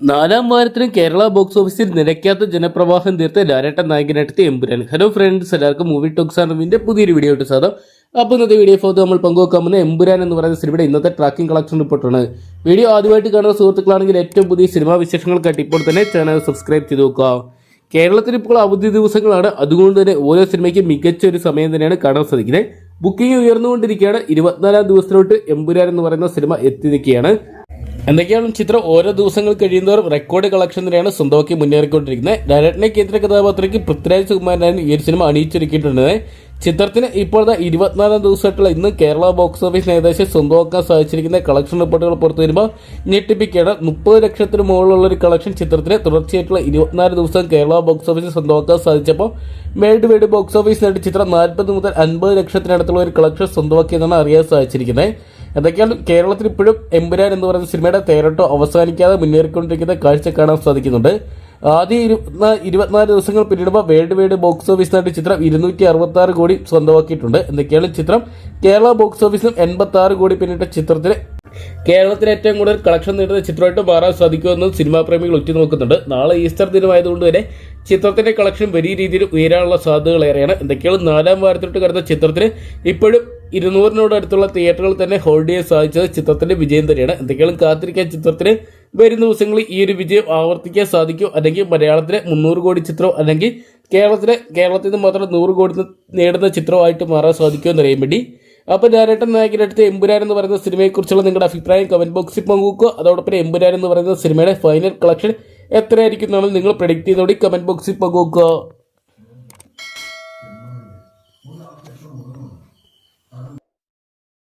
നാലാം വാരത്തിലും കേരള ബോക്സ് ഓഫീസിൽ നിരക്കാത്ത ജനപ്രവാഹം തീർത്ത് ലാരേട്ട നായകനെടുത്ത് എമ്പുരാൻ. ഹലോ ഫ്രണ്ട്സ് എല്ലാവർക്കും മൂവി ടോക്സ് അറിവിന്റെ പുതിയൊരു വീഡിയോ ആയിട്ട് സാധനം അപ്പോൾ ഇന്നത്തെ വീഡിയോ ഫോട്ടോ നമ്മൾ പങ്കുവെക്കാൻ പോകുന്ന എമ്പുരാൻ എന്ന് പറയുന്ന സിനിമയുടെ ഇന്നത്തെ ട്രാക്കിംഗ് കളക്ഷൻ റിപ്പോർട്ടാണ് വീഡിയോ ആദ്യമായിട്ട് കാണുന്ന സുഹൃത്തുക്കളാണെങ്കിൽ ഏറ്റവും പുതിയ സിനിമാ വിശേഷങ്ങൾക്കായിട്ട് ഇപ്പോൾ തന്നെ ചാനൽ സബ്സ്ക്രൈബ് ചെയ്ത് നോക്കുക. കേരളത്തിൽ ഇപ്പോൾ അവധി ദിവസങ്ങളാണ്. അതുകൊണ്ട് തന്നെ ഓരോ സിനിമയ്ക്കും മികച്ച ഒരു സമയം തന്നെയാണ് കാണാൻ സാധിക്കുന്നത്. ബുക്കിംഗ് ഉയർന്നുകൊണ്ടിരിക്കുകയാണ്. ഇരുപത്തിനാലാം ദിവസത്തിലോട്ട് എമ്പുരാൻ എന്ന് പറയുന്ന സിനിമ എത്തി നിൽക്കുകയാണ്. എന്തൊക്കെയാണ് ചിത്രം ഓരോ ദിവസങ്ങൾ കഴിയുന്നവർ റെക്കോർഡ് കളക്ഷൻ തന്നെയാണ് സ്വന്തമാക്കി മുന്നേറിക്കൊണ്ടിരിക്കുന്നത്. ഡയറക്ടറിനെ കേന്ദ്ര കഥാപാത്രയ്ക്ക് പൃഥ്വിരാജ് സുകുമാരനാണ് ഈ ഒരു സിനിമ അണിയിച്ചൊരുക്കിയിട്ടുണ്ട് ചിത്രത്തിന് ഇപ്പോഴത്തെ ഇരുപത്തിനാലാം ദിവസമായിട്ടുള്ള ഇന്ന് കേരള ബോക്സ് ഓഫീസിന് ഏകദേശം സ്വന്തമാക്കാൻ സാധിച്ചിരിക്കുന്ന കളക്ഷൻ റിപ്പോർട്ടുകൾ പുറത്തു വരുമ്പോൾ ഞെട്ടിപ്പിക്കുകയാണ് മുപ്പത് ലക്ഷത്തിന് മുകളിലുള്ള ഒരു കളക്ഷൻ ചിത്രത്തിന് തുടർച്ചയായിട്ടുള്ള ഇരുപത്തിനാല് ദിവസം കേരള ബോക്സ് ഓഫീസിൽ സ്വന്തമാക്കാൻ സാധിച്ചപ്പോൾ വേൾഡ് വൈഡ് ബോക്സ് ഓഫീസിനായിട്ട് ചിത്രം നാൽപ്പത് മുതൽ അൻപത് ലക്ഷത്തിനടുത്തുള്ള ഒരു കളക്ഷൻ സ്വന്തമാക്കിയെന്നാണ് അറിയാൻ സാധിച്ചിരിക്കുന്നത്. എന്തൊക്കെയാണ് കേരളത്തിൽ ഇപ്പോഴും എമ്പുരാൻ എന്ന് പറയുന്ന സിനിമയുടെ തേരോട്ടോ അവസാനിക്കാതെ മുന്നേറിക്കൊണ്ടിരിക്കുന്ന കാഴ്ച കാണാൻ സാധിക്കുന്നുണ്ട്. ആദ്യ ഇരുപത്തിനാല് ഇരുപത്തിനാല് ദിവസങ്ങൾ പിന്നിടുമ്പോൾ വേൾഡ് വൈഡ് ബോക്സ് ഓഫീസ് നേടി ചിത്രം ഇരുന്നൂറ്റി അറുപത്തി ആറ് കോടി സ്വന്തമാക്കിയിട്ടുണ്ട്. എന്തൊക്കെയാണ് ചിത്രം? കേരള ബോക്സ് ഓഫീസിലും എൺപത്തി ആറ് കോടി പിന്നിട്ട ചിത്രത്തിന് കേരളത്തിൽ ഏറ്റവും കൂടുതൽ കളക്ഷൻ നേടുന്ന ചിത്രമായിട്ട് മാറാൻ സാധിക്കുമെന്ന് സിനിമാ പ്രേമികൾ ഉറ്റുനോക്കുന്നുണ്ട്. നാളെ ഈസ്റ്റർ ദിനമായതുകൊണ്ട് തന്നെ ചിത്രത്തിന്റെ കളക്ഷൻ വലിയ രീതിയിൽ ഉയരാനുള്ള സാധ്യതകൾ ഏറെയാണ് എന്തൊക്കെയാണ് നാലാം വാരത്തിലോട്ട് കടന്ന ചിത്രത്തിന് ഇപ്പോഴും ഇരുന്നൂറിനോട് അടുത്തുള്ള തിയേറ്ററുകൾ തന്നെ ഹോൾഡ് ചെയ്യാൻ സാധിച്ചത് ചിത്രത്തിന്റെ വിജയം തന്നെയാണ്. എന്തെങ്കിലും കാത്തിരിക്കാൻ ചിത്രത്തിന് വരും ദിവസങ്ങളിൽ ഈ ഒരു വിജയം ആവർത്തിക്കാൻ സാധിക്കും. അല്ലെങ്കിൽ മലയാളത്തിലെ മുന്നൂറ് കോടി ചിത്രം അല്ലെങ്കിൽ കേരളത്തിലെ കേരളത്തിൽ നിന്ന് മാത്രം നൂറ് കോടി നേടുന്ന ചിത്രമായിട്ട് മാറാൻ സാധിക്കുമെന്ന് അറിയാൻ വേണ്ടി. അപ്പോൾ ഞാനേട്ടൻ നായകന്റെ അടുത്ത് എമ്പുരാൻ എന്ന് പറയുന്ന സിനിമയെക്കുറിച്ചുള്ള നിങ്ങളുടെ അഭിപ്രായം കമന്റ് ബോക്സിൽ പങ്കുവെക്കുക. അതോടൊപ്പം എമ്പുരാൻ എന്ന് പറയുന്ന സിനിമയുടെ ഫൈനൽ കളക്ഷൻ എത്രയായിരിക്കും എന്നാണ് നിങ്ങൾ പ്രഡിക്റ്റ് ചെയ്തോടി കമന്റ് ബോക്സിൽ പങ്കുവെക്കുക.